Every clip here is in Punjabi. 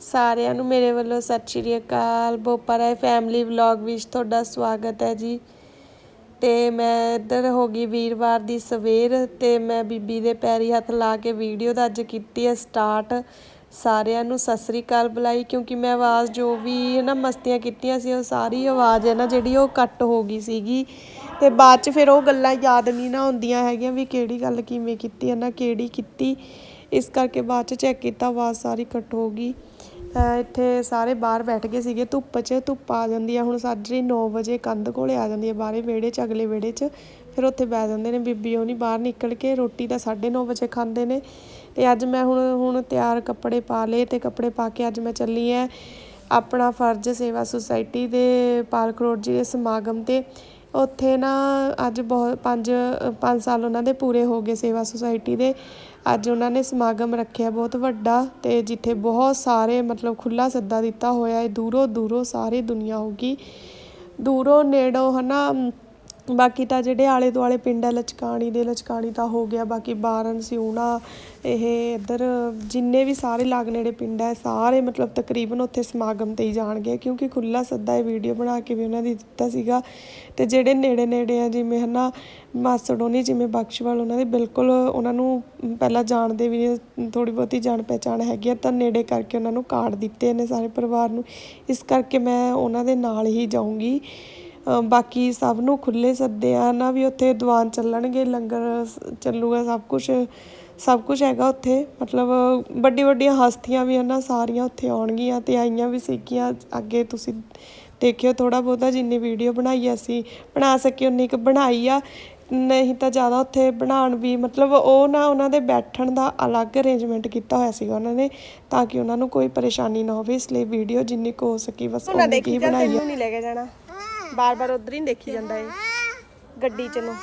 ਸਾਰਿਆਂ ਨੂੰ ਮੇਰੇ ਵੱਲੋਂ ਸਤਿ ਸ਼੍ਰੀ ਅਕਾਲ। ਬੋਪਾਰਾਏ ਫੈਮਿਲੀ ਵਲੌਗ ਵਿੱਚ ਤੁਹਾਡਾ ਸਵਾਗਤ ਹੈ ਜੀ। ਤੇ ਮੈਂ ਇੱਧਰ ਹੋ ਗਈ ਵੀਰਵਾਰ ਦੀ ਸਵੇਰ ਤੇ ਮੈਂ ਬੀਬੀ ਦੇ ਪੈਰੀ ਹੱਥ ਲਾ ਕੇ ਵੀਡੀਓ ਦਾ ਅੱਜ ਕੀਤੀ ਹੈ ਸਟਾਰਟ ਸਾਰਿਆਂ ਨੂੰ ਸਤਿ ਸ੍ਰੀ ਅਕਾਲ ਬੁਲਾਈ, ਕਿਉਂਕਿ ਮੈਂ ਆਵਾਜ਼ ਜੋ ਵੀ ਹੈ ਨਾ ਮਸਤੀਆਂ ਕੀਤੀਆਂ ਸੀ, ਉਹ ਸਾਰੀ ਆਵਾਜ਼ ਹੈ ਨਾ ਜਿਹੜੀ ਉਹ ਕੱਟ ਹੋ ਗਈ ਸੀਗੀ। ਤੇ ਬਾਅਦ ਚ ਫਿਰ ਉਹ ਗੱਲਾਂ ਯਾਦ ਨਹੀਂ ਨਾ ਹੁੰਦੀਆਂ ਹੈਗੀਆਂ ਵੀ ਕਿਹੜੀ ਗੱਲ ਕਿਵੇਂ ਕੀਤੀ ਹੈ ਨਾ ਕਿਹੜੀ ਕੀਤੀ। ਇਸ ਕਰਕੇ ਬਾਅਦ ਚ ਚੈੱਕ ਕੀਤਾ, ਆਵਾਜ਼ ਸਾਰੀ ਕੱਟ ਹੋ ਗਈ। ਅਹ ਇੱਥੇ ਸਾਰੇ ਬਾਹਰ ਬੈਠ ਗਏ ਸੀਗੇ, ਧੁੱਪ 'ਚ, ਧੁੱਪ ਆ ਜਾਂਦੀ ਆ, ਹੁਣ ਸਾਜਰੀ 9 ਵਜੇ ਕੰਧ ਕੋਲੇ ਆ ਜਾਂਦੀ ਹੈ ਬਾਹਰੇ ਵਿਹੜੇ 'ਚ, ਅਗਲੇ ਵਿਹੜੇ 'ਚ, ਫਿਰ ਉੱਥੇ ਬਹਿ ਜਾਂਦੇ ਨੇ, ਬੀਬੀ ਉਹ ਨਹੀਂ ਬਾਹਰ ਨਿਕਲ ਕੇ, ਰੋਟੀ ਤਾਂ 9:30 ਵਜੇ ਖਾਂਦੇ ਨੇ, ਤੇ ਅੱਜ ਮੈਂ ਹੁਣ ਹੁਣ ਤਿਆਰ ਕੱਪੜੇ ਪਾ ਲਏ ਤੇ ਕੱਪੜੇ ਪਾ ਕੇ ਅੱਜ ਮੈਂ ਚੱਲੀ ਐ ਆਪਣਾ ਫਰਜ਼ ਸੇਵਾ ਸੁਸਾਇਟੀ ਦੇ ਪਾਲਕ ਰੋਡ ਜੀ ਦੇ ਸਮਾਗਮ ਤੇ, ਉੱਥੇ ਨਾ ਅੱਜ ਬਹੁਤ ਪੰਜ ਪੰਜ ਸਾਲ ਉਹਨਾਂ ਦੇ ਪੂਰੇ ਹੋ ਗਏ ਸੇਵਾ ਸੁਸਾਇਟੀ ਦੇ ਅੱਜ ਉਹਨਾਂ ਨੇ ਸਮਾਗਮ ਰੱਖਿਆ ਬਹੁਤ ਵੱਡਾ ਤੇ ਜਿੱਥੇ ਬਹੁਤ ਸਾਰੇ ਮਤਲਬ ਖੁੱਲਾ ਸੱਦਾ ਦਿੱਤਾ ਹੋਇਆ ਹੈ, ਦੂਰੋਂ ਦੂਰੋਂ ਸਾਰੀ ਦੁਨੀਆ ਹੋਗੀ ਦੂਰੋਂ ਨੇੜੋਂ ਹਨਾ ਬਾਕੀ ਤਾਂ ਜਿਹੜੇ ਆਲੇ ਦੁਆਲੇ ਪਿੰਡ ਹੈ ਲਚਕਾਣੀ ਦੇ, ਲਚਕਾਣੀ ਤਾਂ ਹੋ ਗਿਆ, ਬਾਕੀ ਬਾਰਨ, ਸਿਉਣਾ, ਇਹ ਇੱਧਰ ਜਿੰਨੇ ਵੀ ਸਾਰੇ ਲਾਗ ਨੇੜੇ ਪਿੰਡ ਹੈ ਸਾਰੇ ਮਤਲਬ ਤਕਰੀਬਨ ਉੱਥੇ ਸਮਾਗਮ ਤੇ ਹੀ ਜਾਣਗੇ, ਕਿਉਂਕਿ ਖੁੱਲਾ ਸੱਦਾ ਇਹ ਵੀਡੀਓ ਬਣਾ ਕੇ ਵੀ ਉਹਨਾਂ ਦੀ ਦਿੱਤਾ ਸੀਗਾ। ਤੇ ਜਿਹੜੇ ਨੇੜੇ ਨੇੜੇ ਆ, ਜਿਵੇਂ ਹਨਾ ਮਾਸੜ ਹੋਣੀ ਜਿਵੇਂ ਬਖਸ਼ਵਾਲ, ਉਹਨਾਂ ਦੇ ਬਿਲਕੁਲ ਉਹਨਾਂ ਨੂੰ ਪਹਿਲਾਂ ਜਾਣਦੇ ਵੀ ਨਹੀਂ ਥੋੜੀ ਬਹੁਤੀ ਜਾਣ ਪਹਿਚਾਣ ਹੈਗੀ ਆ, ਤਾਂ ਨੇੜੇ ਕਰਕੇ ਉਹਨਾਂ ਨੂੰ ਕਾਰਡ ਦਿੱਤੇ ਨੇ ਸਾਰੇ ਪਰਿਵਾਰ ਨੂੰ। ਇਸ ਕਰਕੇ ਮੈਂ ਉਹਨਾਂ ਦੇ ਨਾਲ ਹੀ ਜਾਊਂਗੀ। ਬਾਕੀ ਸਭ ਨੂੰ ਖੁੱਲੇ ਸੱਦੇ ਆ ਨਾ ਵੀ ਉੱਥੇ ਦੀਵਾਨ ਚੱਲਣਗੇ ਲੰਗਰ ਚੱਲੂਗਾ ਸਭ ਕੁਝ ਸਭ ਕੁਝ ਹੈਗਾ ਉੱਥੇ। ਮਤਲਬ ਵੱਡੀ ਵੱਡੀਆਂ ਹਸਤੀਆਂ ਵੀ ਉਹਨਾਂ ਸਾਰੀਆਂ ਉੱਥੇ ਆਉਣਗੀਆਂ ਤੇ ਆਈਆਂ ਵੀ ਸੀਗੀਆਂ। ਅੱਗੇ ਤੁਸੀਂ ਦੇਖਿਓ ਥੋੜਾ ਬਹੁਤਾ ਜਿੰਨੀ ਵੀਡੀਓ ਬਣਾਈ ਅਸੀਂ ਬਣਾ ਸਕੀ ਉਨੀ ਕੁ ਬਣਾਈ ਆ। ਨਹੀਂ ਤਾਂ ਜ਼ਿਆਦਾ ਉੱਥੇ ਬਣਾਉਣ ਵੀ ਮਤਲਬ ਉਹ ਨਾ ਉਹਨਾਂ ਦੇ ਬੈਠਣ ਦਾ ਅਲੱਗ ਅਰੇਂਜਮੈਂਟ ਕੀਤਾ ਹੋਇਆ ਸੀਗਾ ਉਹਨਾਂ ਨੇ ਤਾਂ ਕਿ ਉਹਨਾਂ ਨੂੰ ਕੋਈ ਪਰੇਸ਼ਾਨੀ ਨਾ ਹੋਵੇ। ਇਸ ਲਈ ਵੀਡੀਓ ਜਿੰਨੀ ਕੁ ਹੋ ਸਕੀ ਬਸ ਉਨੀ ਕੀ ਬਣਾਈ ਆ। ਨਹੀਂ ਲੈ ਕੇ ਜਾਣਾ। ਬਾਰ ਬਾਰ ਉਧਰ ਹੀ ਦੇਖੀ ਜਾਂਦਾ ਏ ਗੱਡੀ ਚ ਨੂੰ।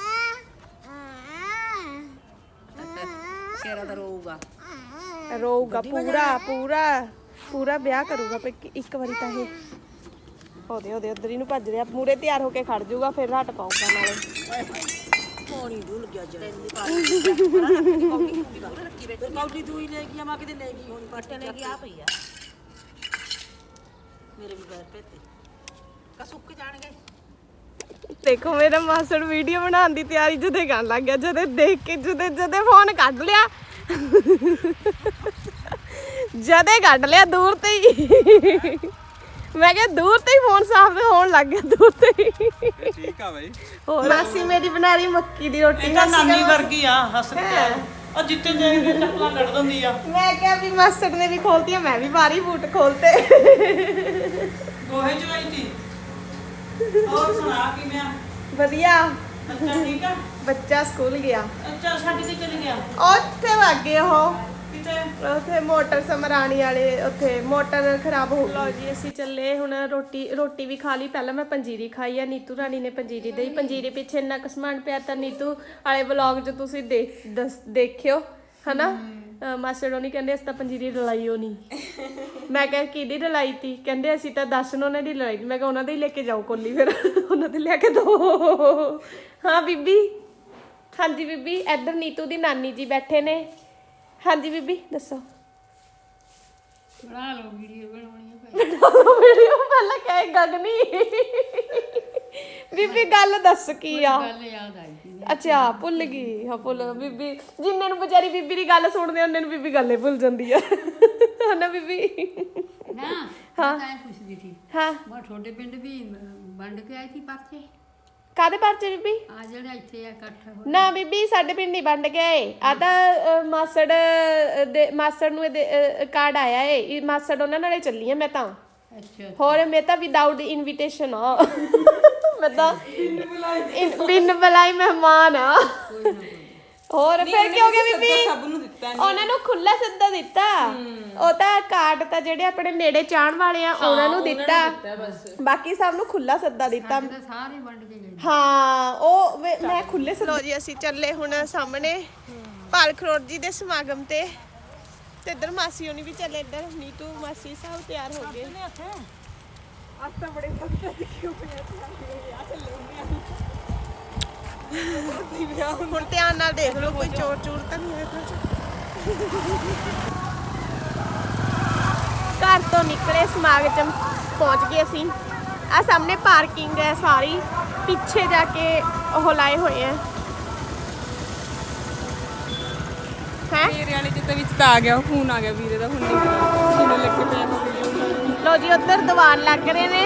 ਸ਼ੇਰਾ ਦਾ ਰੋਊਗਾ। ਰੋਊਗਾ ਪੂਰਾ ਪੂਰਾ ਪੂਰਾ ਵਿਆਹ ਕਰੂਗਾ ਪਰ ਇੱਕ- ਇੱਕ ਵਾਰੀ ਤਾਂ ਇਹ। ਉਹਦੇ ਉਹਦੇ ਉਧਰ ਹੀ ਨੂੰ ਭੱਜ ਰਿਹਾ। ਮੂਰੇ ਤਿਆਰ ਹੋ ਕੇ ਖੜ ਜਾਊਗਾ ਫਿਰ ਹਟ ਪਾਊਗਾ ਨਾਲੇ। ਪਾਣੀ ਡੁੱਲ ਗਿਆ ਜਰੇ ਕੌਡੀ ਦੂਈ ਲੈ ਗਈ ਆ ਮੈਂ ਕਿਤੇ ਲੈ ਗਈ ਹੁਣ ਪੱਟ ਲੈ ਗਈ ਆ ਪਈ ਆ। ਮੇਰੇ ਵੀ ਪੈਰ ਪੇਤੇ ਕਾ ਸੁੱਕ ਜਾਣਗੇ। ਦੇਖੋ ਮੇਰਾ ਮਾਸੜ ਵੀਡੀਓ ਬਣਾਉਣ ਦੀ ਤਿਆਰੀ ਜਦੇ ਕਰਨ ਲੱਗ ਗਿਆ ਜਦੇ ਦੇਖ ਕੇ ਜਦੇ ਜਦੇ ਫੋਨ ਕੱਢ ਲਿਆ। ਜਦੇ ਕੱਢ ਲਿਆ ਦੂਰ ਤੇ ਹੀ। ਮੈਂ ਕਿਹਾ ਦੂਰ ਤੇ ਹੀ ਫੋਨ ਸਾਫ਼ ਹੋਣ ਲੱਗ ਗਿਆ ਦੂਰ ਤੇ ਹੀ। ਠੀਕ ਆ ਬਾਈ। ਹੋਰ? ਮਾਸੀ ਮੇਰੀ ਬਣਾ ਰਹੀ ਮੱਕੀ ਦੀ ਰੋਟੀ ਤਾਂ ਨਾਨੀ ਵਰਗੀ ਆ ਹੱਸਦੀ ਆ ਉਹ ਜਿੱਤੇ ਜਾਏਗੀ ਟੱਕਲਾਂ ਕੱਢ ਦਿੰਦੀ ਆ। ਮੈਂ ਕਿਹਾ ਵੀ ਮਾਸੜ ਨੇ ਵੀ ਖੋਲਤੀਆਂ ਮੈਂ ਵੀ ਬਾਰੀ ਬੂਟ ਖੋਲਤੇ। ਗੋਹੇ ਚ ਆਈ ਸੀ ਹੋਰ ਸੁਣਾ ਵਧੀਆ। ਅੱਛਾ ਠੀਕ ਆ? ਬੱਚਾ ਸਕੂਲ ਗਿਆ। ਅੱਛਾ ਛੱਡ ਕੇ ਚਲੇ ਗਿਆ? ਉੱਥੇ ਵਾਗੇ ਉਹ। ਕਿਤੇ? ਉੱਥੇ ਮੋਟਰ ਸਮਰਾਣੀ ਵਾਲੇ ਉੱਥੇ ਮੋਟਰ ਖਰਾਬ ਹੋ ਗਈ। ਲਓ ਜੀ ਅਸੀਂ ਚੱਲੇ ਹੁਣ ਰੋਟੀ ਰੋਟੀ ਵੀ ਖਾ ਲਈ। ਪਹਿਲਾਂ ਮੈਂ ਪੰਜੀਰੀ ਖਾਈ ਆ। ਨੀਤੂ ਰਾਣੀ ਨੇ ਪੰਜੀਰੀ ਦੇਈ। ਪੰਜੀਰੀ ਪਿੱਛੇ ਇੰਨਾ ਕੁ ਸਮਾਨ ਪਿਆ ਤਾਂ ਨੀਤੂ ਵਾਲੇ ਵਲੌਗ 'ਚ ਤੁਸੀਂ ਦੇਖ ਦੱਸ- ਦੇਖਿਓ। ਹਨਾ? ਅਹ ਹੋਣੀ ਕਹਿੰਦੇ ਅਸੀਂ ਤਾਂ ਪੰਜੀਰੀ ਰਲਾਈਓ ਨਹੀਂ ਮੈਂ ਕਿਹਾ ਕਿਹਦੀ ਰਲਾਈ ਤੀ। ਕਹਿੰਦੇ ਅਸੀਂ ਤਾਂ ਦਰਸ਼ਨ ਉਹਨਾਂ ਦੀ ਰਲਾਈ ਤੀ। ਮੈਂ ਕਿਹਾ ਉਹਨਾਂ ਦੇ ਹੀ ਲੈ ਕੇ ਜਾਓ ਕੋਲੀ ਫਿਰ। ਉਹਨਾਂ ਦੇ ਲਿਆ ਕੇ ਦੋ। ਹਾਂ ਬੀਬੀ। ਹਾਂਜੀ ਬੀਬੀ ਇੱਧਰ ਨੀਤੂ ਦੀ ਨਾਨੀ ਜੀ ਬੈਠੇ ਨੇ। ਹਾਂਜੀ ਬੀਬੀ ਦੱਸੋ। ਬਣਾ ਲਓ ਵੀਡੀਓ ਬਣਾਉਣੀ ਵੀਡੀਓ। ਪਹਿਲਾਂ ਕਹੇ ਗਗਨੀ ਬੀਬੀ ਗੱਲ ਦੱਸ ਕੀ ਆ? ਗੱਲ ਯਾਦ ਆਈ ਸੀ। ਅੱਛਾ ਭੁੱਲ ਗਈ। ਹਾਂ ਭੁੱਲ ਬੀਬੀ ਜਿੰਨੇ ਨੂੰ ਵਿਚਾਰੀ ਬੀਬੀ ਦੀ ਗੱਲ ਸੁਣਦੇ ਉਹਨੇ ਨੂੰ ਬੀਬੀ ਗੱਲੇ ਭੁੱਲ ਜਾਂਦੀ ਆ। ਹਨਾ ਬੀਬੀ? ਨਾ ਹਾਂ। ਤਾਂ ਪੁੱਛਦੀ ਸੀ। ਹਾਂ। ਮੈਂ ਤੁਹਾਡੇ ਪਿੰਡ ਵੀ ਵੰਡ ਕੇ ਆਈ ਸੀ ਪਾਸੇ ਕਾਦੇ ਪਰਚੇ ਬੀਬੀ? ਆ ਜਿਹੜੇ ਇੱਥੇ ਆ ਇਕੱਠ ਨਾ ਬੀਬੀ ਸਾਡੇ ਪਿੰਡ ਨਹੀਂ ਵੰਡ ਗਏ ਆ ਤਾਂ ਅ, ਮਾਸੜ ਅ, ਦੇ ਮਾਸੜ ਨੂੰ ਇਹਦੇ ਕਾਰਡ ਆਇਆ ਏ। ਇਹ ਮਾਸੜ ਉਹਨਾਂ ਨਾਲੇ ਚੱਲੀ ਆ ਮੈਂ ਤਾਂ। ਅੱਛਾ ਹੋਰ ਮੈਂ ਤਾਂ ਵਿਦਆਊਟ ਇਨਵੀਟੇਸ਼ਨ ਆ। ਮੈਂ ਤਾਂ ਇਨ- ਬਿਨ ਬੁਲਾਈ ਮਹਿਮਾਨ ਆ। ਹੋਰ ਫਿਰ ਕੀ ਹੋ ਗਿਆ ਬੀਬੀ? ਸਭ ਨੂੰ ਦਿੱਤਾ ਉਹਨਾਂ ਨੂੰ ਖੁੱਲਾ ਸੱਦਾ ਦਿੱਤਾ। ਉਹ ਤਾਂ ਕਾਰਡ ਤਾਂ ਜਿਹੜੇ ਆਪਣੇ ਨੇੜੇ ਚਾਹਣ ਵਾਲੇ ਆ ਉਹਨਾਂ ਨੂੰ ਦਿੱਤਾ। ਬਾਕੀ ਸਭ ਨੂੰ ਖੁੱਲਾ ਸੱਦਾ ਦਿੱਤਾ। ਤਾਂ ਸਾਰੇ ਵੰਡ ਕੇ ਗਏ। ਹਾਂ ਉਹ ਵੇ- ਮੈਂ ਖੁੱਲੇ ਸਲੋ ਜੀ ਅਸੀਂ ਚੱਲੇ ਹੁਣ ਸਾਹਮਣੇ ਪਾਲ ਖਰੋੜ ਜੀ ਦੇ ਸਮਾਗਮ ਤੇ। ਤੇ ਇੱਧਰ ਮਾਸੀ ਹੋਣੀ ਵੀ ਚੱਲੇ ਇੱਧਰ। ਨੀਤੂ ਮਾਸੀ ਸਭ ਤਿਆਰ ਹੋ ਗਏ। ਆਤਾ ਬੜੇ ਪੱਤੇ ਦਿਖਿਓ ਪਿਆ ਹੁਣ ਧਿਆਨ ਨਾਲ ਦੇਖ ਲਓ ਕੋਈ ਚੋਰ ਚੂਰ ਤਾਂ ਨਹੀਂ ਹੈ ਕੁਝ ਘਰ ਤੋਂ ਨਿਕਲੇ ਸਮਾਗਮ ਪਹੁੰਚ ਗਏ ਅਸੀਂ। ਆ ਸਾਹਮਣੇ ਪਾਰਕਿੰਗ ਹੈ ਸਾਰੀ। ਪਿੱਛੇ ਜਾ ਕੇ ਉਹ ਲਾਏ ਹੋਏ ਹੈ ਹੈ? ਮੇਰੇ ਵਾਲੇ ਜਿੱਤੇ ਵਿੱਚ ਤਾਂ ਆ ਗਿਆ ਫੋਨ ਆ ਗਿਆ ਵੀਰੇ ਦਾ ਹੁਣ ਨਹੀਂ ਸੁਣਨ ਲੱਗੇ ਪਿਆ ਲੋ ਜੀ ਉੱਧਰ ਦੀਵਾਨ ਲੱਗ ਰਹੇ ਨੇ।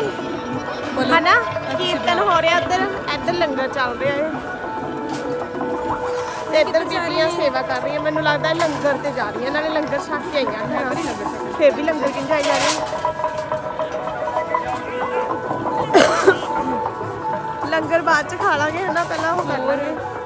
ਹਨਾ? ਕੀਰਤਨ ਹੋ ਰਿਹਾ ਉੱਧਰ ਇੱਧਰ ਲੰਗਰ ਚੱਲ ਰਿਹਾ ਹੈ। ਤੇ ਇੱਧਰ ਬੀਬੀਆਂ ਸੇਵਾ ਕਰ ਰਹੀਆਂ ਮੈਨੂੰ ਲੱਗਦਾ ਲੰਗਰ ਤੇ ਜਾ ਰਹੀਆਂ ਨਾਲੇ ਲੰਗਰ ਛਕ ਕੇ ਆਈਆਂ ਹੈ ਫਿਰ ਵੀ ਲੰਗਰ ਕਿੰਝ ਆਈ ਜਾ ਰਹੇ ਲੰਗਰ ਬਾਅਦ ਚ ਖਾ ਲਾਂਗੇ ਹਨਾ ਪਹਿਲਾਂ ਉਹ ਕਰ ਲਾਂਗੇ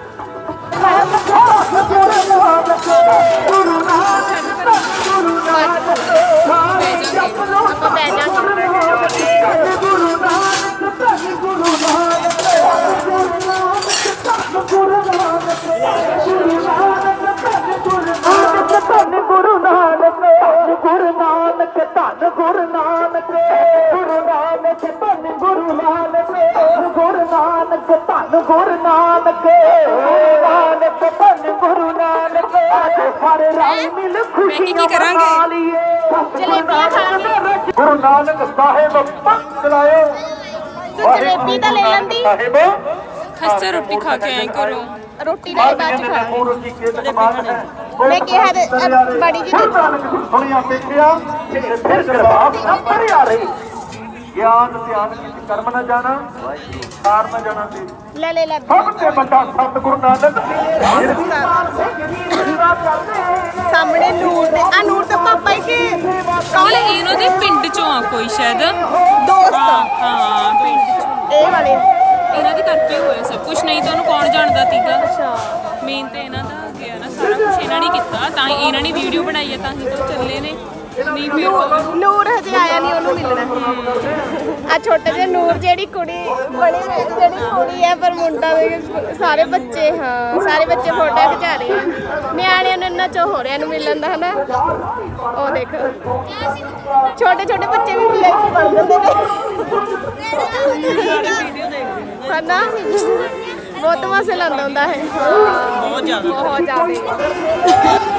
ਗੁਰੂ ਨਾਨਕ ਗੁਰੂ ਨਾਨਕ ਧੰਨ ਗੁਰੂ ਨਾਨਕ ਗੁਰੂ ਨਾਨਕ ਧੰਨ ਗੁਰੂ ਨਾਨਕ। ਗੁਰੂ ਨਾਨਕ ਧੰਨ ਗੁਰੂ ਨਾਨਕ ਨਾਨਕ ਧੰਨ ਗੁਰੂ ਨਾਨਕ। ਅੱਜ ਸਾਰੇ ਰਲ ਮਿਲ ਖੁਸ਼ੀਆਂ ਮਨਾ ਲਈਏ ਜਲੇਬੀਆਂ ਖਾਣਗੇ ਗੁਰੂ ਨਾਨਕ ਸਾਹਿਬ ਪੰਥ ਚਲਾਇਓ ਤੂੰ ਜਲੇਬੀ ਤਾਂ ਲੈ ਲੈਂਦੀ ਸਾਹਿਬ। ਹੱਸਾ ਰੋਟੀ ਖਾ ਕੇ ਆਏ ਘਰੋਂ ਰੋਟੀ ਨਾਲ ਬਾਅਦ ਚ ਖਾਣੀ ਮੈਂ ਕਿਹਾ ਬੜੀ ਜੀ ਸੁਣਿਆ ਦੇਖਿਆ ਕਿ ਫਿਰ ਜਵਾਬ ਨਾ ਪਰਿਆ ਰਹੀ। ਗਿਆਨ ਧਿਆਨ ਵਿੱਚ ਕਰਮ ਨਾ ਜਾਣਾ ਕਾਰ ਨਾ ਜਾਣਾ ਤੇ। ਲੈ ਲੈ ਲੈ। ਸਭ ਤੋਂ ਵੱਡਾ ਸਤਿਗੁਰੂ ਨਾਨਕ। ਸਾਹਮਣੇ ਨੂਰ ਦੇ ਆ ਨੂਰ ਤੇ ਪਾਪਾ ਹੀ ਕਿ? ਕੌਣ ਇਹ ਹੈ ਇਹਨਾਂ ਦੇ ਪਿੰਡ ਚੋਂ ਆ ਕੋਈ ਸ਼ਾਇਦ। ਦੋਸਤ। ਹਾਂ ਪਿੰਡ ਚੋਂ। ਇਹ ਵਾਲੇ। ਇਹਨਾਂ ਦੇ ਕਰਕੇ ਹੋਇਆ ਸਭ ਕੁਝ ਨਹੀਂ ਤਾਂ ਉਹਨੂੰ ਕੌਣ ਜਾਣਦਾ ਸੀਗਾ? ਅੱਛਾ। ਮੇਨ ਤੇ ਇਹਨਾਂ ਦਾ ਗਿਆ ਨਾ ਸਾਰਾ ਕੁਝ ਇਹਨਾਂ ਨੇ ਕੀਤਾ ਤਾਂ ਹੀ ਇਹਨਾਂ ਨੇ ਵੀਡੀਓ ਬਣਾਈ ਹੈ ਤਾਂ ਹੀ ਤਾਂ ਚੱਲੇ ਨੇ। ਨੂਰ ਹਜੇ ਆਇਆ ਨਹੀਂ ਉਹਨੂੰ ਮਿਲਣਾ। ਆ ਛੋਟੇ ਜਿਹੇ ਨੂਰ ਜਿਹੜੀ ਕੁੜੀ ਬੜੀ ਜਿਹੜੀ ਕੁੜੀ ਹੈ ਪਰ ਮੁੰਡਾ ਦੇ ਸਾਰੇ ਬੱਚੇ ਹਾਂ ਸਾਰੇ ਬੱਚੇ ਫੋਟੋ ਖਿਚਾ ਰਹੇ ਆ। ਨਿਆਣਿਆਂ ਨੂੰ ਇੰਨਾ ਚੋ ਹੋ ਰਿਹਾ ਨੂੰ ਮਿਲਣ ਦਾ ਹਨਾ? ਉਹ ਦੇਖ। ਛੋਟੇ ਛੋਟੇ ਬੱਚੇ ਵੀ ਵੀਆਈਪੀ ਬਣ ਜਾਂਦੇ ਨੇ। ਹਨਾ? ਬਹੁਤ ਮਜ਼ਾ ਲੈਂਦਾ ਹੁੰਦਾ ਹੈ ਬਹੁਤ ਜ਼ਿਆਦਾ। ਬਹੁਤ ਜ਼ਿਆਦਾ।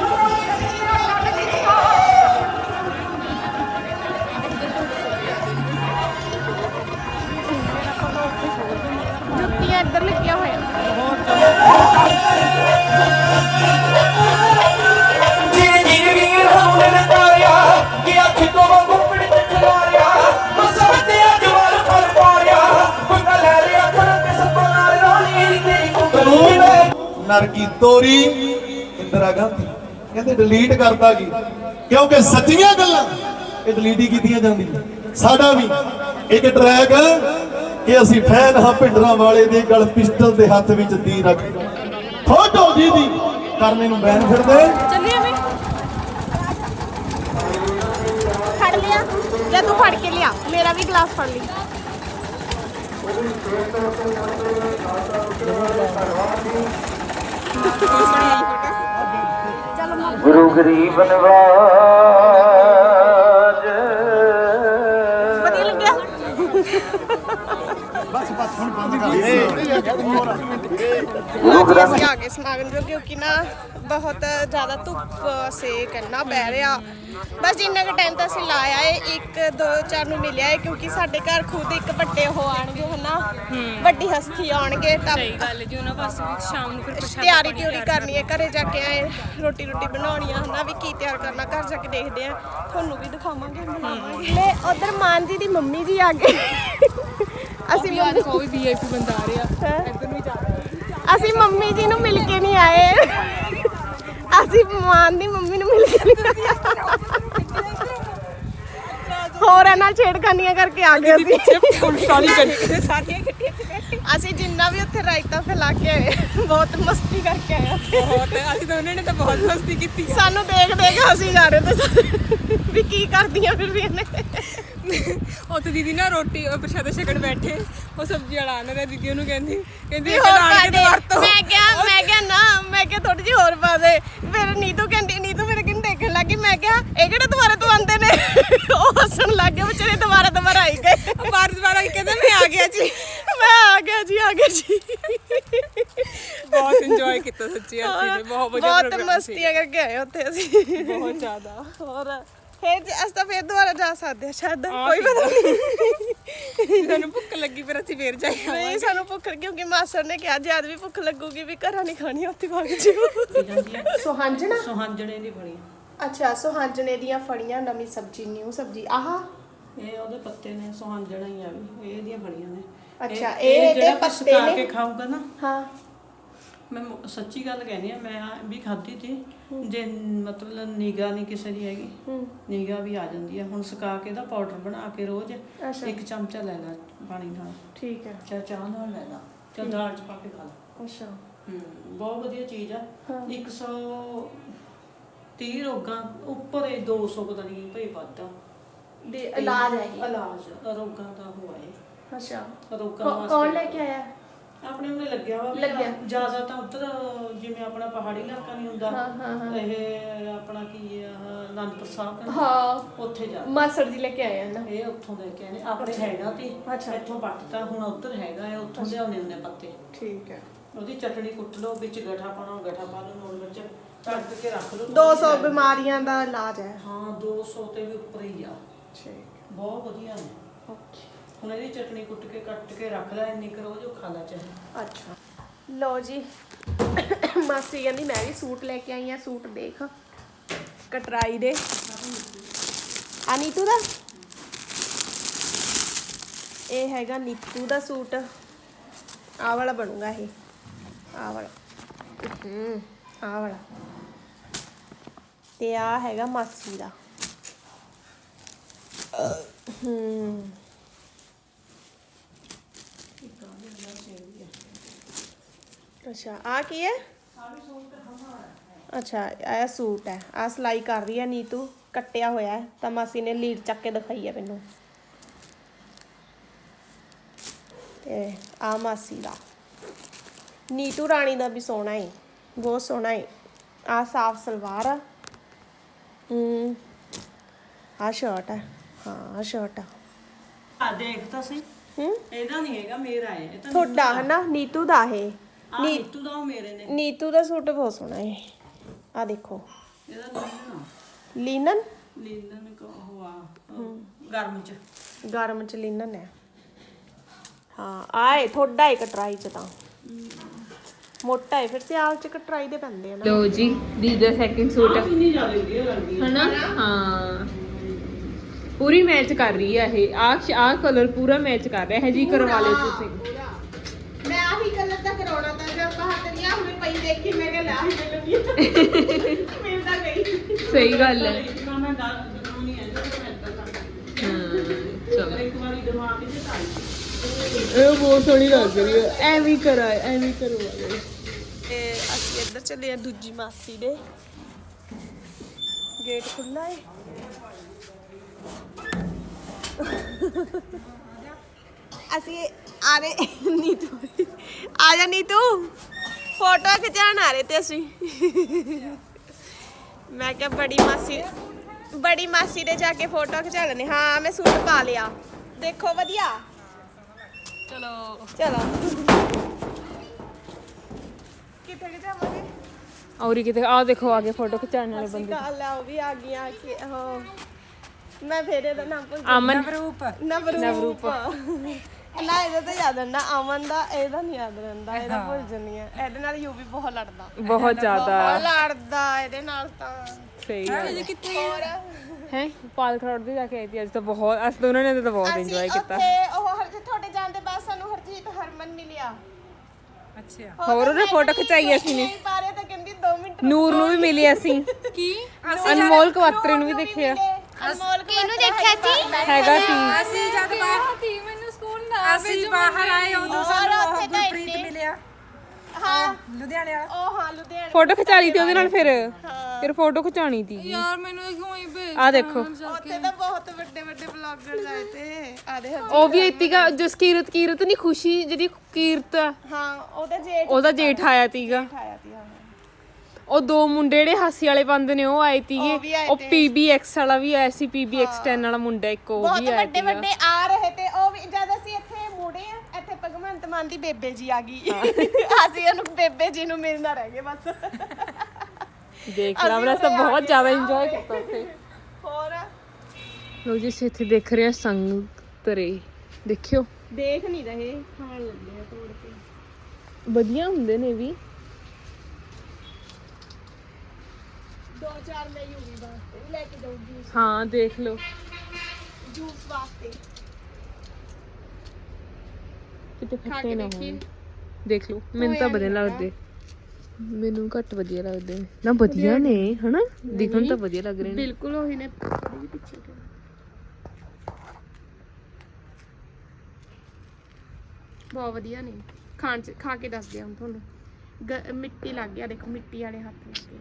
ਨਰਕੀ ਤੋਰੀ, ਇੰਦਰਾ ਗਾਂਧੀ, ਕਹਿੰਦੇ ਡਿਲੀਟ ਕਰਦਾ ਕੀ? ਕਿਉਂਕਿ ਸੱਚੀਆਂ ਗੱਲਾਂ ਇਹ ਡਿਲੀਟ ਹੀ ਕੀਤੀਆਂ ਜਾਂਦੀਆਂ। ਸਾਡਾ ਵੀ ਇੱਕ ਟਰੈਕ ਕਿ ਅਸੀਂ ਫੈਨ ਹਾਂ ਭਿੰਡਰਾਂ ਵਾਲੇ ਦੇ ਗਲ ਪਿਸਟਲ ਦੇ ਹੱਥ ਵਿੱਚ ਦੀ ਰੱਖ ਫੋਟੋ ਜੀ ਦੀ ਕਰਨੇ ਨੂੰ ਬੈਨ ਫਿਰਦੇ। ਚੱਲੀਏ ਵੀ ਫੜ ਲਿਆ। ਜਾਂ ਤੂੰ ਫੜ ਕੇ ਲਿਆ। ਮੇਰਾ ਵੀ ਗਲਾਸ ਫੜ ਲਈ। ਗੁਰੂ ਗਰੀਬ ਨਵਾਜ ਬਸ ਬਸ ਅਸੀਂ ਆ ਗਏ ਸਮਾਗਮ ਜੋ ਕਿਉਂਕਿ ਨਾ ਬਹੁਤ ਜ਼ਿਆਦਾ ਧੁੱਪ ਸੇਕ ਇੰਨਾ ਪੈ ਰਿਹਾ ਬਸ ਜਿੰਨਾ ਕੁ ਟਾਈਮ ਤਾਂ ਅਸੀਂ ਲਾਇਆ ਏ ਇੱਕ ਦੋ ਚਾਰ ਨੂੰ ਮਿਲਿਆ ਏ ਕਿਉਂਕਿ ਸਾਡੇ ਘਰ ਖੁਦ ਇੱਕ ਵੱਡੇ ਉਹ ਆਣਗੇ ਹਨਾ? ਵੱਡੀ ਹਸਤੀ ਆਉਣਗੇ ਤਾਂ ਸਹੀ ਗੱਲ ਜੀ ਉਹਨਾਂ ਪਾਸੇ ਵੀ ਸ਼ਾਮ ਨੂੰ ਫਿਰ ਪ੍ਰਸ਼ਾਦਾ ਤਿਆਰੀ ਪਾਣੀ ਤਿਉਰੀ ਕਰਨੀ ਹੈ ਘਰੇ ਜਾ ਕੇ ਆਏ ਰੋਟੀ ਰੋਟੀ ਬਣਾਉਣੀ ਆ ਹਨਾ? ਵੀ ਕੀ ਤਿਆਰ ਕਰਨਾ ਘਰ ਜਾ ਕੇ ਦੇਖਦੇ ਆ। ਤੁਹਾਨੂੰ ਵੀ ਦਿਖਾਵਾਂਗੇ ਬਣਾਵਾਂਗੇ। ਲੈ ਉਧਰ ਮਾਨ ਜੀ ਦੀ ਮੰਮੀ ਜੀ ਆ ਗਏ। ਅਸੀਂ ਵੀ ਅੱਜ ਕੋਈ ਵੀਆਈਪੀ ਬੰਦਾ ਆ ਰਿਹਾ? ਇੱਧਰ ਨੂੰ ਜਾ ਅਸੀਂ ਮੰਮੀ ਜੀ ਨੂੰ ਮਿਲ ਕੇ ਨਹੀਂ ਆਏ। ਅਸੀਂ ਮਾਨ ਦੀ ਮੰਮੀ ਨੂੰ ਮਿਲ ਕੇ ਨਹੀਂ ਆਏ। ਹੋਰਾਂ ਨਾਲ ਛੇੜਖਾਨੀਆਂ ਕਰਕੇ ਆ ਗਏ ਅਸੀਂ। ਉਲਟਾਲੀ ਕਰੀ ਸਾਰੀਆਂ ਅਸੀਂ ਜਿੰਨਾ ਵੀ ਉੱਥੇ ਰਾਇਤਾ ਫੈਲਾ ਕੇ ਆਏ ਬਹੁਤ ਮਸਤੀ ਕਰਕੇ ਆਏ ਉੱਥੇ। ਬਹੁਤ ਅਸੀਂ ਤਾਂ ਉਹਨਾਂ ਨੇ ਤਾਂ ਬਹੁਤ ਮਸਤੀ ਕੀਤੀ ਸਾਨੂੰ ਦੇਖ ਦੇਖ ਅਸੀਂ ਜਾ ਰਹੇ ਤੇ ਵੀ ਕੀ ਕਰਦੀਆਂ ਫਿਰ ਵੀ ਇਹਨੇ ਉੱਥੇ ਦੀਦੀ ਨਾ ਰੋਟੀ ਅਹ ਪ੍ਰਸ਼ਾਦਾ ਛਕਣ ਬੈਠੇ। ਉਹ ਸਬਜ਼ੀ ਵਾਲਾ ਰਿਹਾ ਦੀਦੀ ਉਹਨੂੰ ਕਹਿੰਦੀ ਕਹਿੰਦੀ ਇਹ ਹੋਰ ਕੇ ਦੇ। ਤੋਂ ਮੈਂ ਕਿਹਾ ਮੈਂ ਕਿਹਾ ਨਾ ਮੈਂ ਕਿਹਾ ਥੋੜੀ ਜਿਹੀ ਹੋਰ ਪਾ ਦੇ। ਫਿਰ ਨੀਤੂ ਕਹਿੰਦੀ ਨੀਤੂ ਮੇਰੇ ਕਿੰਨ ਦੇਖਣ ਲੱਗੀ ਮੈਂ ਕਿਹਾ ਇਹ ਕਿਹੜੇ ਦੁਬਾਰਾ ਤੋਂ ਆਉਂਦੇ ਨੇ? ਉਹ ਹੱਸਣ ਲੱਗ ਗਏ ਵਿਚਾਰੇ ਦੁਬਾਰਾ ਦੁਬਾਰਾ ਆਈ ਗਏ। ਬਾਰ ਦੁਬਾਰਾ ਕਹਿੰਦਾ ਮੈਂ ਆ ਗਿਆ ਜੀ। ਮੈਂ ਆ ਗਿਆ ਜੀ ਆ ਗਿਆ ਜੀ। ਬਹੁਤ ਇੰਜੋਏ ਕੀਤਾ ਸੱਚੀ ਅਸੀਂ ਨੇ ਬਹੁਤ ਵਧੀਆ ਬਹੁਤ program ਸੀ। ਮਸਤੀਆਂ ਕਰਕੇ ਆਏ ਉੱਥੇ ਅਸੀਂ। ਬਹੁਤ ਜ਼ਿਆਦਾ ਹੋਰ ਫੇਰ ਜੇ- ਅਸੀਂ ਤਾਂ ਫੇਰ ਦੁਬਾਰਾ ਜਾ ਸਕਦੇ ਹਾਂ ਸ਼ਾਇਦ ਕੋਈ ਪਤਾ ਨਹੀਂ। ਸਾਨੂੰ ਭੁੱਖ ਲੱਗੀ ਫਿਰ ਅਸੀਂ ਫੇਰ ਜਾਈ ਨਹੀਂ ਸਾਨੂੰ ਭੁੱਖ ਕਿਉਂਕਿ ਮਾਸਰ ਨੇ ਕਿਹਾ ਜੇ ਅੱਜ ਵੀ ਭੁੱਖ ਲੱਗੂਗੀ ਵੀ ਘਰਾਂ ਨਹੀਂ ਖਾਣੀ ਉੱਥੇ ਖਾ ਕੇ ਜਿਓ ਸੁਹਾਂਜਣਾ? ਸੁਹਾਂਜਣੇ ਦੀ ਬਣੀ ਅੱਛਾ ਸੁਹਾਂਜਣੇ ਦੀਆਂ ਫੜੀਆਂ ਨਵੀਂ ਸਬਜ਼ੀ ਨਿਊ ਸਬਜ਼ੀ। ਆਹ। ਇਹ ਉਹਦੇ ਪੱਤੇ ਨੇ ਸੁਹਾਂਜਣਾ ਹੀ ਆ ਵੀ ਇਹ ਇਹਦੀਆਂ ਬੜੀਆਂ ਨੇ। ਅੱਛਾ, ਇਹ ਇਹਦੇ ਪੱਤੇ ਨੇ? ਕੇ ਖਾਊਗਾ ਨਾ ਹਾਂ। ਮੈਂ ਮੁ- ਸੱਚੀ ਗੱਲ ਕਹਿੰਦੀ ਆ ਮੈਂ ਵੀ ਖਾਧੀ ਤੀ ਜੇ ਮਤਲਬ ਨਿਗਾ ਨਹੀਂ ਕਿਸੇ ਦੀ ਹੈਗੀ ਨਿਗਾ ਵੀ ਆ ਜਾਂਦੀ ਆ। ਹੁਣ ਸੁਕਾ ਕੇ ਦਾ ਪਾਊਡਰ ਬਣਾ ਕੇ ਰੋਜ਼ ਇੱਕ ਚਮਚਾ ਲੈ ਲੈ ਪਾਣੀ ਨਾਲ। ਠੀਕ ਹੈ। ਚਾਹ ਚਾਹ ਨਾਲ ਲੈ ਲਾ ਚਾਹ ਦਾਲ ਚ ਪਾ ਕੇ ਖਾ ਲਾ। ਅੱਛਾ। ਹੂੰ ਬਹੁਤ ਵਧੀਆ ਚੀਜ਼ ਆ। 130 ਰੋਗਾਂ ਉੱਪਰ ਇਹ 200 ਪਤਾ ਨਹੀਂ ਭਈ ਵੱਧਦਾ ਦੇ ਇਲਾਜ ਹੈ ਇਹ। ਇਲਾਜ ਰੋਗਾਂ ਦਾ ਹੋਇਆ ਅੱਛਾ। ਰੋਗਾਂ ਕੌ- ਕੌਣ ਲੈ ਕੇ ਆਇਆ? ਆਪਣੇ ਉਹਨੇ ਲੱਗਿਆ ਵਾ ਵੀ ਲੱਗਿਆ। ਜ਼ਿਆਦਾ ਤਾਂ ਉੱਧਰ ਜਿਵੇਂ ਆਪਣਾ ਪਹਾੜੀ ਇਲਾਕਾ ਨਹੀਂ ਹੁੰਦਾ। ਇਹ ਆਪਣਾ ਕੀ ਆ ਅਨੰਦਪੁਰ ਸਾਹਿਬ ਦਾ ਹਾਂ। ਉੱਥੇ ਜਾ ਮਾਸਰ ਜੀ ਲੈ ਕੇ ਆਏ ਆ ਨਾ। ਇਹ ਉੱਥੋਂ ਲੈ ਕੇ ਆਏ। ਨੇ ਆਪਣੇ ਹੈਗਾ ਤੇ ਅੱਛਾ। ਇੱਥੋਂ ਪੱਟਤਾ ਹੁਣ ਉੱਧਰ ਹੈਗਾ ਹੈ ਉੱਥੋਂ ਲਿਆਉਣੇ ਹੁੰਦੇ ਪੱਤੇ। ਠੀਕ ਹੈ ਉਹਦੀ ਚਟਣੀ ਕੁੱਟ ਲਓ ਵਿੱਚ ਗਠਾ ਪਾਣਾ ਗਠਾ ਪਾ ਲਓ ਨੂਣ ਵਿੱਚ ਤੜਕ ਕੇ ਰੱਖ ਲਓ। 200 ਬਿਮਾਰੀਆਂ ਦਾ ਇਲਾਜ ਹੈ। ਹਾਂ 200 ਤੇ ਵੀ ਉੱਪਰ ਹੀ ਆ। ਠੀਕ। ਬਹੁਤ ਵਧੀਆ ਨੇ। ਓਕੇ। ਹੁਣ ਇਹਦੀ ਚਟਣੀ ਕੁੱਟ ਕੇ ਕੱਟ ਕੇ ਰੱਖ ਲੈ, ਇੰਨੀ ਕਰੋ ਜੋ ਖਾ ਲੈ ਚਾਹੇ। ਅੱਛਾ। ਲੋ ਜੀ, ਮਾਸੀ ਕਹਿੰਦੀ ਮੈਂ ਵੀ ਸੂਟ ਲੈ ਕੇ ਆਈ ਆ ਸੂਟ ਦੇਖ। ਕਟਰਾਈ ਦੇ। ਆ ਨੀਤੂ ਦਾ? ਇਹ ਹੈਗਾ ਨੀਤੂ ਦਾ ਸੂਟ। ਆ ਵਾਲਾ ਬਣੂਗਾ ਇਹ। ਆ ਵਾਲਾ। ਹੂੰ ਆ ਵਾਲਾ। ਤੇ ਆ ਹੈਗਾ ਮਾਸੀ ਦਾ। ਹੂੰ। ਅੱਛਾ ਆ ਕੀ ਹੈ? ਅੱਛਾ ਇਹ ਸੂਟ ਹੈ। ਆ ਸਿਲਾਈ ਕਰ ਰਹੀ ਹੈ ਨੀਤੂ ਕੱਟਿਆ ਹੋਇਆ ਹੈ। ਤਾਂ ਮਾਸੀ ਨੇ ਲੀਡ ਚੱਕ ਕੇ ਦਿਖਾਈ ਹੈ ਮੈਨੂੰ। ਤੇ ਆ ਮਾਸੀ ਦਾ। ਨੀਤੂ ਰਾਣੀ ਦਾ ਵੀ ਸੋਹਣਾ ਹੈ ਬਹੁਤ ਸੋਹਣਾ ਹੈ ਆ ਸਾਫ਼ ਸਲਵਾਰ ਆ। ਹੂੰ ਆ ਸ਼ਰਟ ਹੈ। ਹਾਂ ਆ ਸ਼ਰਟ ਆ। ਆ ਦੇਖ ਤਾਂ ਸਹੀ। ਹੂੰ? ਇਹਦਾ ਨਹੀਂ ਹੈਗਾ ਮੇਰਾ ਹੈ ਇਹ ਤਾਂ ਤੁਹਾਡਾ ਹੈ ਨਾ ਨੀਤੂ ਦਾ ਇਹ। ਆ ਨੀਤੂ ਦਾ ਉਹ ਮੇਰੇ ਨੇ। ਨੀਤੂ ਦਾ ਸੂਟ ਬਹੁਤ ਸੋਹਣਾ ਹੈ ਆ ਦੇਖੋ। ਇਹਦਾ ਲੀਲਨ ਲੀਨਨ? ਲੀਲਨ ਕੋ ਹੋਆ ਗਰਮ ਚ। ਗਰਮ ਚ ਲਿਨਨ ਹੈ ਹਾਂ ਆਏ ਥੋੜਾ ਹੀ ਕਟਰਾਈ ਚ ਤਾਂ। ਮੋਟਾ ਹੈ ਫਿਰ ਸਿਆਲ ਚ ਕਟਰਾਈ ਦੇ ਪੈਂਦੇ ਆ ਨਾ। ਲੋ ਜੀ ਦੀ ਦਾ ਸੈਕਿੰਡ ਸੂਟ ਕਿੰਨੀ ਜ਼ਿਆਦਾ ਵਧੀਆ ਲੱਗਦੀ ਹਨਾ? ਹਾਂ। ਪੂਰੀ ਮੈਚ ਕਰ ਰਹੀ ਹੈ ਇਹ। ਆ ਆ ਕਲਰ ਪੂਰਾ ਮੈਚ ਕਰ ਰਿਹਾ ਹੈ ਜੀ ਕਰਵਾ ਲਿਓ ਤੁਸੀਂ ਮੈਂ ਆਹੀ ਕਲਰ ਦਾ ਕਰਾਉਣਾ ਤਾਂ ਜਦ ਬਾਹਰ ਤੇਰੀਆਂ ਹੁਣੇ ਪਈ ਦੇਖੀ ਮੈਂ ਕਿਹਾ ਲੈ ਆਹੀ ਮਿਲੂਗੀ ਮਿਲਦਾ ਗਈ ਸਹੀ ਗੱਲ ਹੈ। ਮੈਂ ਗੱਲ ਬਣਾਉਣੀ ਹੈ ਜਦੋਂ ਮੈਂ ਇੱਦਾਂ ਕਰਦੀ ਹਾਂ। ਚਲੋ। ਇੱਕ ਵਾਰੀ ਦਿਮਾਗ 'ਚ ਤਾਂ ਆਈ ਇਹ ਬਹੁਤ ਸੋਹਣੀ ਲੱਗ ਰਹੀ ਹੈ। ਐਵੇਂ ਕਰਾ ਐਵੇਂ ਕਰਵਾ ਦੇ ਤੇ ਅਸੀਂ ਇੱਧਰ ਚੱਲੇ ਆ ਦੂਜੀ ਮਾਸੀ ਦੇ। ਗੇਟ ਖੁੱਲਾ ਹੈ ਅਸੀਂ ਆ ਰਹੇ ਨੀਤੂ। ਆ ਜਾ ਨੀਤੂ। ਫੋਟੋ ਖਿਚਾਣ ਆ ਰਹੇ ਤੇ ਅਸੀਂ। ਮੈਂ ਕਿਹਾ ਬੜੀ ਮਾਸੀ ਬੜੀ ਮਾਸੀ ਦੇ ਜਾ ਕੇ ਫੋਟੋ ਖਿਚਾ ਲੈਣੇ ਹਾਂ। ਮੈਂ ਸੂਟ ਪਾ ਲਿਆ। ਦੇਖੋ ਵਧੀਆ। ਚਲੋ। ਚਲੋ। ਕਿੱਥੇ ਖਿਚਾਵਾਂਗੇ? ਔਰ ਕਿਤੇ ਆ ਦੇਖੋ ਆਗੇ ਫੋਟੋ ਖਿਚਾਉਣ ਵਾਲੇ ਅਸੀਂ ਬੰਦੇ। ਕਾਲ ਆ ਉਹ ਵੀ ਆ ਗਈਆਂ ਕਿ ਉਹ। ਮੈਂ ਫੇਰ ਇਹਦਾ ਨਾਮ ਭੁੱਲ ਅਮਨ। ਨਵਰੂਪ। ਨਾ ਇਹਦਾ ਤਾਂ ਯਾਦ ਰਹਿੰਦਾ ਅਮਨ ਦਾ ਇਹਦਾ ਨਹੀਂ ਯਾਦ ਰਹਿੰਦਾ ਇਹਦਾ ਭੁੱਲ ਜੰਨੀ ਹੈ। ਇਹਦੇ ਨਾਲ ਯੂ ਵੀ ਬਹੁਤ ਲੜਦਾ। ਬਹੁਤ ਜ਼ਿਆਦਾ। ਬਹੁਤ ਲੜਦਾ ਇਹਦੇ ਨਾਲ ਤਾਂ। ਸਹੀ ਗੱਲ ਹੋਰ? ਹੈ? ਪਾਲ ਖਰੋੜ ਦੇ ਜਾ ਕੇ ਆਈ ਸੀ ਅੱਜ ਤਾਂ ਬਹੁਤ ਅਸੀਂ ਦੋਨਾਂ ਨੇ ਤਾਂ ਬਹੁਤ ਇੰਜੋਏ ਕੀਤਾ। ਉੱਥੇ ਉਹ ਹਰਜੀਤ ਤੁਹਾਡੇ ਜਾਣ ਦੇ ਬਾਅਦ ਸਾਨੂੰ ਹਰਜੀਤ ਹਰਮਨ ਮਿਲਿਆ। ਅੱਛਾ। ਹੋਰ ਉਹਨੇ ਫੋਟੋ ਖਿਚਾਈ ਅਸੀਂ ਨੇ। ਨਹੀਂ ਤਾਂ ਕਹਿੰਦੀ 2 ਮਿੰਟ ਨੂਰ ਨੂੰ ਵੀ ਮਿਲੀ ਅਸੀਂ। ਕੀ? ਅਨਮੋਲ ਕਵਾਤਰੇ ਨੂੰ ਵੀ ਦੇਖਿਆ। ਅਨਮੋਲ ਕਿਹਨੂੰ ਦੇਖਿਆ ਸੀ? ਹੈਗਾ ਸੀ ਅਸੀਂ ਜਦ ਬਾਹਰ ਅਸੀਂ ਬਾਹਰ ਆਏ ਉਦੋਂ ਸਾਨੂੰ ਉਹ ਗੁਰਪ੍ਰੀਤ ਮਿਲਿਆ। ਹਾਂ। ਲੁਧਿਆਣੇ ਵਾਲਾ। ਉਹ ਹਾਂ ਲੁਧਿਆਣੇ ਫੋਟੋ ਖਿਚਾ ਲਈ ਤੀ ਉਹਦੇ ਨਾਲ ਫਿਰ। ਫਿਰ ਫੋਟੋ ਖਿਚਾਣੀ ਤੀ। ਯਾਰ ਮੈਨੂੰ ਇੱਕ ਹੋਈ ਭੇਜ ਆ ਦੇਖੋ। ਉੱਥੇ ਤਾਂ ਬਹੁਤ ਵੱਡੇ ਵੱਡੇ ਬਲੌਗਰਸ ਆਏ ਤੇ ਆਦੇ ਉਹ ਵੀ ਇਤੀਗਾ ਜਸਕੀਰਤ ਕੀਰਤ ਨਹੀਂ ਖੁਸ਼ੀ ਜਿਹੜੀ ਕੀਰਤ। ਆ, ਹਾਂ ਉਹਦਾ ਜੇਠ ਉਹਦਾ ਜੇਠ ਆਇਆ ਤੀਗਾ। ਆਇਆ ਸੀ ਹਾਂ। ਉਹ ਦੋ ਮੁੰਡੇ ਜਿਹੜੇ ਹਾਸੀ ਵਾਲੇ ਬੰਦੇ ਨੇ ਉਹ ਆਏ ਉਹ ਵੀ ਤੀਗੇ ਆਏ ਉਹ ਤੇ। ਪੀਬੀਐਕਸ ਵਾਲਾ ਵੀ ਆਇਆ ਸੀ ਪੀਬੀਐਕਸ 10 ਵਾਲਾ ਮੁੰਡਾ ਇੱਕ ਉਹ ਬਹੁਤ ਵੀ ਆਇਆ ਵੱਡੇ ਵੱਡੇ ਆ ਰਹੇ ਤੇ ਉਹ ਵੀ ਜਦ ਅਸੀਂ ਇੱਥੇ ਮੁੜੇ ਆ ਇੱਥੇ ਭਗਵੰਤ ਮਾਨ ਦੀ ਬੇਬੇ ਜੀ ਆ ਗਈ। ਅਸੀਂ ਉਹਨੂੰ ਬੇਬੇ ਜੀ ਨੂੰ ਮਿਲਣਾ ਰਹਿ ਗਏ ਬਸ। ਦੇਖ ਲਾ ਬਸ ਤਾਂ ਬਹੁਤ ਜ਼ਿਆਦਾ ਇੰਜੋਏ ਕੀਤਾ ਉੱਥੇ। ਹੋਰ? ਲੋ ਜੀ ਇੱਥੇ ਦੇਖ ਰਹੇ ਹਾਂ ਸੰਗਤਰੇ ਦੇਖਿਓ। ਦੇਖ ਨਹੀਂ ਰਹੇ ਖਾਣ ਲੱਗੇ ਆ ਤੋੜ ਕੇ। ਵਧੀਆ ਹੁੰਦੇ ਨੇ ਵੀ। ਦੋ ਚਾਰ ਲੈ ਵਾਸਤੇ ਵੀ ਲੈ ਕੇ ਜਾਊਗੀ। ਹਾਂ ਦੇਖ ਲਓ। ਜੂਸ ਵਾਸਤੇ। ਕਿਤੇ ਖਾ ਖੱਟੇ ਕੇ ਨਾ ਹੋਣ। ਦੇਖ ਲਓ ਮੈਨੂੰ ਤਾਂ ਵਧੀਆ ਲੱਗਦੇ। ਮੈਨੂੰ ਘੱਟ ਵਧੀਆ ਲੱਗਦੇ ਨੇ। ਨਾ ਵਧੀਆ ਨੇ ਹਨਾ? ਦਿਖਣ ਤਾਂ ਵਧੀਆ ਲੱਗ ਰਹੇ ਨੇ। ਬਿਲਕੁਲ ਉਹੀ ਨੇ ਥੋੜੀ ਜਿਹੀ ਪਿੱਛੇ ਤੋਂ। ਬਹੁਤ ਵਧੀਆ ਨੇ। ਖਾਣ ਚ ਖਾ ਕੇ ਦੱਸਦੇ ਹਾਂ ਹੁਣ ਤੁਹਾਨੂੰ। ਗ- ਮਿੱਟੀ ਲੱਗ ਗਿਆ ਦੇਖੋ ਮਿੱਟੀ ਵਾਲੇ ਹੱਥ ਲੱਗ ਗਏ।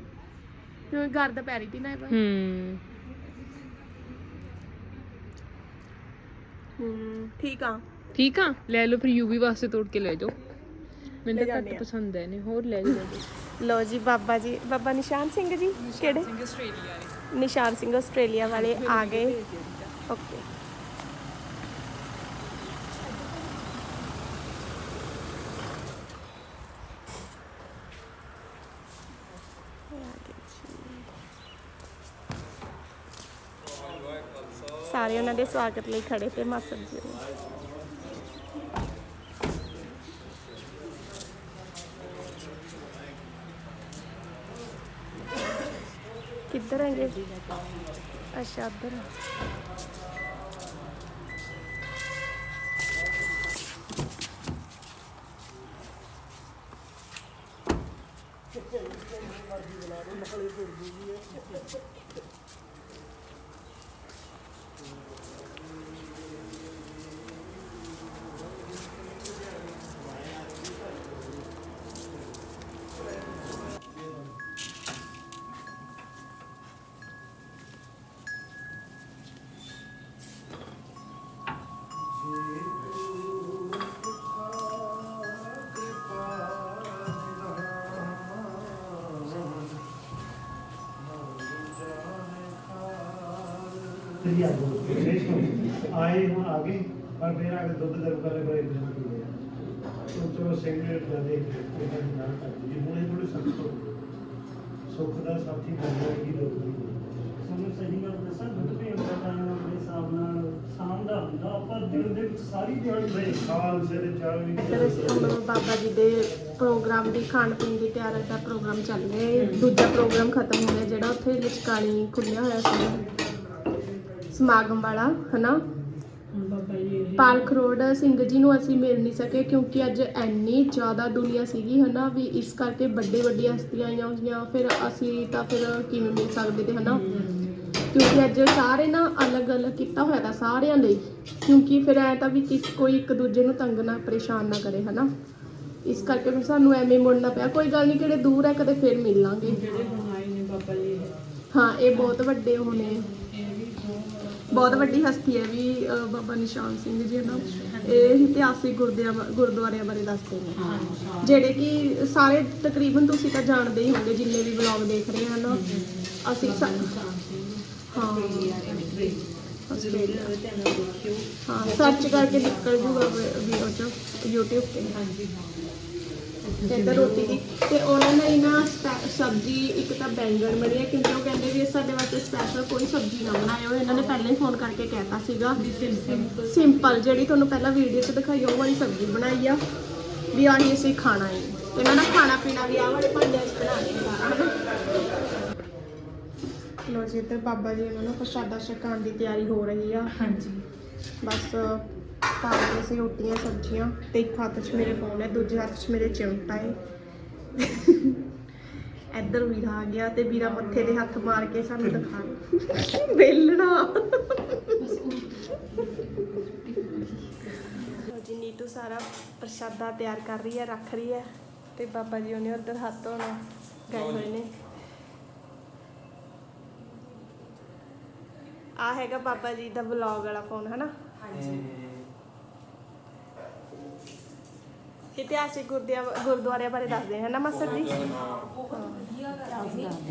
ਕਿਉਂਕਿ ਗਰਦ ਪੈ ਰਹੀ ਸੀ ਨਾ ਇਹ ਵਾਰ ਹੂੰ। ਹੂੰ। ਠੀਕ ਆ। ਠੀਕ ਆ? ਲੈ ਲਓ ਫਿਰ ਯੂਵੀ ਵਾਸਤੇ ਤੋੜ ਕੇ ਲੈ ਜਾਓ। ਮੈਨੂੰ ਤਾਂ ਘੱਟ ਪਸੰਦ ਆਏ ਨੇ ਹੋਰ ਲੈ ਜਾਓ। ਲੈ ਜਾਓ ਲੋ ਜੀ ਬਾਬਾ ਜੀ ਬਾਬਾ ਨਿਸ਼ਾਨ ਸਿੰਘ ਜੀ ਕਿਹੜੇ ਸਿੰਘ ਆਸਟ੍ਰੇਲੀਆ ਨਿਸ਼ਾਨ ਸਿੰਘ ਆਸਟ੍ਰੇਲੀਆ ਵਾਲੇ ਆ ਗਏ। ਓਕੇ। ਸਾਰੇ ਉਹਨਾਂ ਦੇ ਸਵਾਗਤ ਲਈ ਖੜੇ ਤੇ ਮਾਸਟਰ ਜੀ। ਨੇ ਅੱਛਾ ਉੱਧਰ ਆ। ਆਏ ਹੁਣ ਆ ਗਏ ਪਰ ਫਿਰ ਆ ਕੇ ਦੁੱਧ ਗਰਮ ਕਰ ਬੜੇ ਦਿਨ ਹੋ ਗਏ ਉਹ ਚੋ ਸਿੰਗਰੇਟ ਦਾ ਦੇ ਇਹਨਾਂ ਦੀ ਨਾਲ ਕਰਦੀ। ਜੀ ਹੁਣ ਇਹ ਥੋੜੀ ਸਖਤ ਹੋ ਗਈ ਸੁੱਖ ਦਾ ਸਾਥੀ ਬਣਨਾ ਕੀ ਲੋਕ ਸਾਨੂੰ ਸਹੀ ਗੱਲ ਦੱਸਾਂ ਦੁੱਧ ਪੀਣ ਦਾ ਟਾਈਮ ਆਪਣੇ ਹਿਸਾਬ ਨਾਲ ਸ਼ਾਮ ਦਾ ਹੁੰਦਾ ਆਪਾਂ ਦਿਨ ਦੇ ਵਿੱਚ ਸਾਰੀ ਦਿਹਾੜੀ ਨਹੀਂ ਖਾਲ ਸੇ ਤੇ ਚਾਹ ਵੀ ਇੱਧਰ ਅਸੀਂ ਹੁਣ ਬਾਬਾ ਜੀ ਦੇ ਪ੍ਰੋਗਰਾਮ ਦੀ ਖਾਣ ਪੀਣ ਦੀ ਤਿਆਰੀ ਦਾ ਪ੍ਰੋਗਰਾਮ ਚੱਲ ਰਿਹਾ ਹੈ। ਦੂਜਾ ਪ੍ਰੋਗਰਾਮ ਖਤਮ ਹੋ ਗਿਆ ਜਿਹੜਾ ਉੱਥੇ ਲਿਚਕਾਣੀ ਖੁੱਲਿਆ ਹੋਇਆ ਸੀ। ਸਮਾਗਮ ਵਾਲਾ ਹਨਾ? ਪਾਲਖ ਰੋਡ ਸਿੰਘ ਜੀ ਨੂੰ ਅਸੀਂ ਮਿਲ ਨਹੀਂ ਸਕੇ ਕਿਉਂਕਿ ਅੱਜ ਇੰਨੀ ਜ਼ਿਆਦਾ ਦੁਨੀਆ ਸੀਗੀ ਹਨਾ ਵੀ ਇਸ ਕਰਕੇ ਵੱਡੇ ਵੱਡੀਆਂ ਹਸਤੀਆਂ ਆਈਆਂ ਹੋਈਆਂ ਫਿਰ ਅਸੀਂ ਤਾਂ ਫਿਰ ਕਿਵੇਂ ਮਿਲ ਸਕਦੇ ਤੇ ਹਨਾ? ਕਿਉਂਕਿ ਅੱਜ ਸਾਰੇ ਨਾ ਅਲੱਗ-ਅਲੱਗ ਕੀਤਾ ਹੋਇਆ ਦਾ ਸਾਰਿਆਂ ਲਈ ਕਿਉਂਕਿ ਫਿਰ ਐ ਤਾਂ ਵੀ ਕਿਸ ਕੋਈ ਇੱਕ ਦੂਜੇ ਨੂੰ ਤੰਗ ਨਾ ਪਰੇਸ਼ਾਨ ਨਾ ਕਰੇ ਹਨਾ? ਇਸ ਕਰਕੇ ਫਿਰ ਸਾਨੂੰ ਐਵੇਂ ਮੁੜਨਾ ਪਿਆ ਕੋਈ ਗੱਲ ਨਹੀਂ ਕਿਹੜੇ ਦੂਰ ਹੈ ਕਦੇ ਫਿਰ ਮਿਲ ਲਾਂਗੇ। ਜਿਹੜੇ ਹੁਣ ਆਏ ਨੇ ਬਾਬਾ ਜੀ। ਇਹ, ਹਾਂ ਇਹ ਬਹੁਤ ਵੱਡੇ ਹੋਣੇ। ਬਹੁਤ ਵੱਡੀ ਹਸਤੀ ਹੈ ਵੀ ਅਹ, ਬਾਬਾ ਨਿਸ਼ਾਨ ਸਿੰਘ ਜੀ ਹਨਾ ਇਹ ਇਤਿਹਾਸਿਕ ਗੁਰਦੁਆਰਿਆਂ ਗੁਰਦੁਆਰਿਆਂ ਬਾਰੇ ਦੱਸਦੇ ਨੇ। ਜਿਹੜੇ ਕਿ ਸਾਰੇ ਤਕਰੀਬਨ ਤੁਸੀਂ ਤਾਂ ਜਾਣਦੇ ਹੀ ਹੋਗੇ ਜਿੰਨੇ ਵੀ ਵਲੌਗ ਦੇਖ ਰਹੇ ਹਨ। ਅਸੀਂ ਸਾ- ਹਾਂ। ਆਸਟ੍ਰੇਲੀਆ ਹਾਂ ਸਰਚ ਕਰਕੇ ਨਿਕਲ ਜੂਗਾ ਵੀਡੀਓ ਚ YouTube ਤੇ। ਹਾਂਜੀ ਇੱਧਰ ਰੋਟੀ ਦੀ। ਤੇ ਉਹਨਾਂ ਨੇ ਨਾ ਸਬਜ਼ੀ ਇੱਕ ਤਾਂ ਬੈਂਗਣ ਬਣੀ ਹੈ ਕਿਉਂਕਿ ਉਹ ਕਹਿੰਦੇ ਵੀ ਸਾਡੇ ਵਾਸਤੇ ਸਪੈਸ਼ਲ ਕੋਈ ਸਬਜ਼ੀ ਨਾ ਬਣਾਇਓ। ਇਹਨਾਂ ਨੇ ਪਹਿਲਾਂ ਹੀ ਫੋਨ ਕਰਕੇ ਕਹਿਤਾ ਸੀਗਾ। ਸਿੰਪਲ ਜਿਹੜੀ ਤੁਹਾਨੂੰ ਪਹਿਲਾਂ ਵੀਡੀਓ 'ਚ ਦਿਖਾਈ ਉਹ ਵਾਲੀ ਸਬਜ਼ੀ ਬਣਾਈ ਆ। ਵੀ ਆਹੀ ਅਸੀਂ ਖਾਣਾ ਹੈ ਇਹਨਾਂ ਦਾ ਖਾਣਾ ਪੀਣਾ ਵੀ ਆਹ ਵਾਲੇ ਭਾਂਡਿਆਂ 'ਚ ਬਣਾਉਣੇ ਸਾਰਾ ਲੋ ਜੀ ਇੱਧਰ ਬਾਬਾ ਜੀ ਉਹਨਾਂ ਨੂੰ ਪ੍ਰਸ਼ਾਦਾ ਛਕਾਉਣ ਦੀ ਤਿਆਰੀ ਹੋ ਰਹੀ ਆ। ਹਾਂਜੀ। ਬਸ ਪਾ ਕੇ ਅਸੀਂ ਰੋਟੀਆਂ ਸਬਜ਼ੀਆਂ ਤੇ ਇੱਕ ਹੱਥ 'ਚ ਮੇਰੇ ਫੋਨ ਹੈ ਦੂਜੇ ਹੱਥ 'ਚ ਮੇਰੇ ਚਿਮਟਾ ਹੈ। ਇੱਧਰ ਵੀਰਾ ਆ ਗਿਆ ਤੇ ਵੀਰਾ ਮੱਥੇ ਦੇ ਹੱਥ ਮਾਰ ਕੇ ਸਾਨੂੰ ਦਿਖਾ ਲਓ ਜੀ ਨੀਤੂ ਸਾਰਾ ਪ੍ਰਸ਼ਾਦਾ ਤਿਆਰ ਕਰ ਰਹੀ ਹੈ ਰੱਖ ਰਹੀ ਹੈ ਤੇ ਬਾਬਾ ਜੀ ਉਹਨੇ ਉੱਧਰ ਹੱਥ ਧੋਣਾ ਗਏ ਹੋਏ ਨੇ। ਆ ਹੈਗਾ ਬਾਬਾ ਜੀ ਦਾ ਵਲੌਗ ਵਾਲਾ ਫੋਨ ਹਨਾ? ਇਤਿਹਾਸਿਕ ਗੁਰਦੁਆ- ਗੁਰਦੁਆਰਿਆਂ ਬਾਰੇ ਦੱਸਦੇ ਹਨ ਨਾ ਮਾਸਟਰ ਜੀ?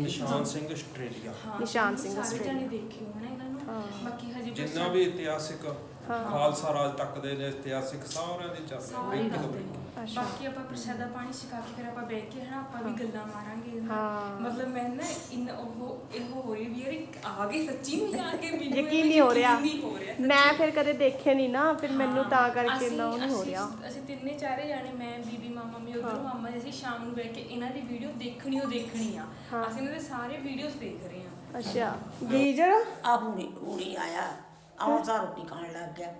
ਨਿਸ਼ਾਨ ਸਿੰਘ ਆਸਟ੍ਰੇਲੀਆ। ਨਿਸ਼ਾਨ ਸਿੰਘ ਸਾਰੇ ਆਸਟ੍ਰੇਲੀਆ। ਜਾਣੇ ਦੇਖਿਓ ਹਨਾ ਇਹਨਾਂ ਨੂੰ। ਬਾਕੀ ਹਜੇ ਜਿੰਨਾ ਵੀ ਇਤਿਹਾਸਿਕ ਖਾਲਸਾ ਰਾਜ ਤੱਕ ਦੇ ਇਤਿਹਾਸਿਕ ਸਾਰਿਆਂ ਦੀ ਚਰਚਾ ਇੱਕ ਬਾਕੀ ਆਪਾਂ ਪ੍ਰਸ਼ਾਦਾ ਪਾਣੀ ਛਕਾ ਕੇ ਫਿਰ ਆਪਾਂ ਬੈਠ ਕੇ ਹਨਾ ਆਪਾਂ ਵੀ ਗੱਲਾਂ ਮਾਰਾਂਗੇ। ਮਤਲਬ ਮੈਂ ਨਾ ਇਨ ਉਹ ਇਹ ਹੋ ਰਹੀ ਵੀ ਯਾਰ ਇੱਕ ਆ ਗਏ ਸੱਚੀ ਨਹੀਂ ਆ ਕੇ ਮੈਨੂੰ ਯਕੀਨ ਨਹੀਂ ਹੋ ਰਿਹਾ। ਯਕੀਨ ਨਹੀਂ ਹੋ ਰਿਹਾ। ਮੈਂ ਫਿਰ ਕਦੇ ਦੇਖੇ ਨਹੀਂ ਨਾ ਫਿਰ ਮੈਨੂੰ ਤਾਂ ਕਰਕੇ ਨਾ ਉਹ ਨਹੀਂ ਹੋ ਅਸੀਂ- ਰਿਹਾ। ਅਸੀਂ ਤਿੰਨੇ ਚਾਰੇ ਜਾਣੇ ਮੈਂ ਬੀਬੀ ਮਾਮਾ ਮੀ ਉਧਰ ਮਾਮਾ ਜੀ ਅਸੀਂ ਸ਼ਾਮ ਨੂੰ ਬੈਠ ਕੇ ਇਹਨਾਂ ਦੀ ਵੀਡੀਓ ਦੇਖਣੀ ਉਹ ਦੇਖਣੀ ਆ। ਅਸੀਂ ਇਹਨਾਂ ਦੇ ਸਾਰੇ ਵੀਡੀਓਜ਼ ਦੇਖ ਰਹੇ ਆ ਅੱਛਾ। ਗੀਜਰ ਆ ਹੁਣੀ ਹੁਣੀ ਆਇਆ। ਆਉਂ ਸਾਰ ਰੋਟੀ ਖਾਣ ਲੱਗ ਗਿਆ।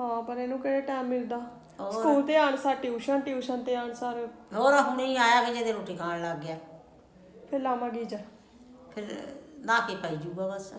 ਹਾਂ ਪਰ ਇਹਨੂੰ ਕਿਹੜਾ ਟਾਈਮ ਮਿਲਦਾ? ਹੋਰ। ਸਕੂਲ ਤੇ ਆਣ ਸਾਰ ਟਿਊਸ਼ਨ ਟਿਊਸ਼ਨ ਤੇ ਆਣ ਸਾਰ। ਹੋਰ ਹੁਣੀ ਆਇਆ ਕਿ ਜਿਹਦੇ ਰੋਟੀ ਖਾਣ ਲੱਗ ਗਿਆ। ਫਿਰ ਲਾਵਾਂ ਗੀਜਰ ਫਿਰ ਨਾ ਕੇ ਪਈ ਜੂਗਾ ਬਸ।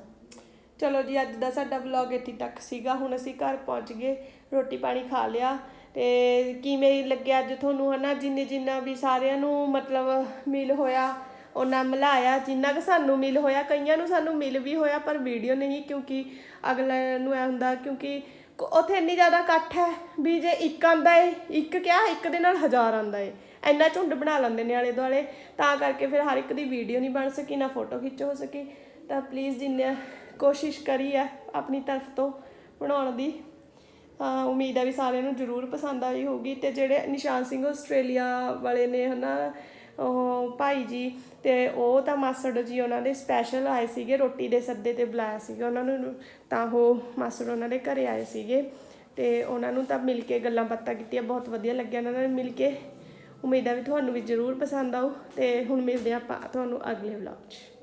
ਚਲੋ ਜੀ ਅੱਜ ਦਾ ਸਾਡਾ ਵਲੌਗ ਇੱਥੇ ਤੱਕ ਸੀਗਾ। ਹੁਣ ਅਸੀਂ ਘਰ ਪਹੁੰਚ ਗਏ ਰੋਟੀ ਪਾਣੀ ਖਾ ਲਿਆ। ਤੇ ਕਿਵੇਂ ਲੱਗਿਆ ਅੱਜ ਤੁਹਾਨੂੰ ਹਨਾ? ਜਿੰਨੇ ਜਿੰਨਾ ਵੀ ਸਾਰਿਆਂ ਨੂੰ ਮਤਲਬ ਮਿਲ ਹੋਇਆ ਉਹਨਾਂ ਮਿਲਾਇਆ। ਜਿੰਨਾ ਕਿ ਸਾਨੂੰ ਮਿਲ ਹੋਇਆ ਕਈਆਂ ਨੂੰ ਸਾਨੂੰ ਮਿਲ ਵੀ ਹੋਇਆ ਪਰ ਵੀਡੀਓ ਨਹੀਂ ਕਿਉਂਕਿ ਅਗਲੇ ਨੂੰ ਐ ਹੁੰਦਾ ਕਿਉਂਕਿ ਉੱਥੇ ਇੰਨੀ ਜ਼ਿਆਦਾ ਇਕੱਠ ਹੈ ਵੀ ਜੇ ਇੱਕ ਆਂਦਾ ਏ, ਇੱਕ ਕਿਹਾ ਇੱਕ ਦੇ ਨਾਲ ਹਜ਼ਾਰ ਆਂਦਾ ਏ। ਇੰਨਾ ਝੁੰਡ ਬਣਾ ਲੈਂਦੇ ਨੇ ਆਲੇ ਦੁਆਲੇ, ਤਾਂ ਕਰਕੇ ਫਿਰ ਹਰ ਇੱਕ ਦੀ ਵੀਡੀਓ ਨਹੀਂ ਬਣ ਸਕੀ, ਨਾ ਫੋਟੋ ਖਿੱਚ ਹੋ ਸਕੀ। ਤਾਂ ਪਲੀਜ਼ ਜਿੰਨੇ ਕੋਸ਼ਿਸ਼ ਕਰੀ ਹੈ ਆਪਣੀ ਤਰਫ ਤੋਂ ਬਣਾਉਣ ਦੀ ਹਾਂ ਉਮੀਦ ਹੈ ਵੀ ਸਾਰਿਆਂ ਨੂੰ ਜ਼ਰੂਰ ਪਸੰਦ ਆਈ ਹੋਊਗੀ। ਤੇ ਜਿਹੜੇ ਨਿਸ਼ਾਨ ਸਿੰਘ ਆਸਟ੍ਰੇਲੀਆ ਵਾਲੇ ਨੇ ਹਨਾ ਉਹ ਭਾਈ ਜੀ ਤੇ ਉਹ ਤਾਂ ਮਾਸੜ ਜੀ ਉਹਨਾਂ ਦੇ ਸਪੈਸ਼ਲ ਆਏ ਸੀਗੇ, ਰੋਟੀ ਦੇ ਸੱਦੇ ਤੇ ਬੁਲਾਇਆ ਸੀਗਾ ਉਹਨਾਂ ਨੂੰ, ਤਾਂ ਉਹ ਮਾਸੜ ਉਹਨਾਂ ਦੇ ਘਰੇ ਆਏ ਸੀਗੇ ਤੇ ਉਹਨਾਂ ਨੂੰ ਤਾਂ ਮਿਲ ਕੇ ਗੱਲਾਂ ਬਾਤਾਂ ਕੀਤੀਆਂ, ਬਹੁਤ ਵਧੀਆ ਲੱਗਿਆ ਉਹਨਾਂ ਨਾਲ ਮਿਲ ਕੇ। ਉਮੀਦ ਹੈ ਵੀ ਤੁਹਾਨੂੰ ਵੀ ਜ਼ਰੂਰ ਪਸੰਦ ਆਊ ਤੇ ਹੁਣ ਮਿਲਦੇ ਹਾਂ ਆਪਾਂ ਤੁਹਾਨੂੰ ਅਗਲੇ ਵਲੌਗ 'ਚ।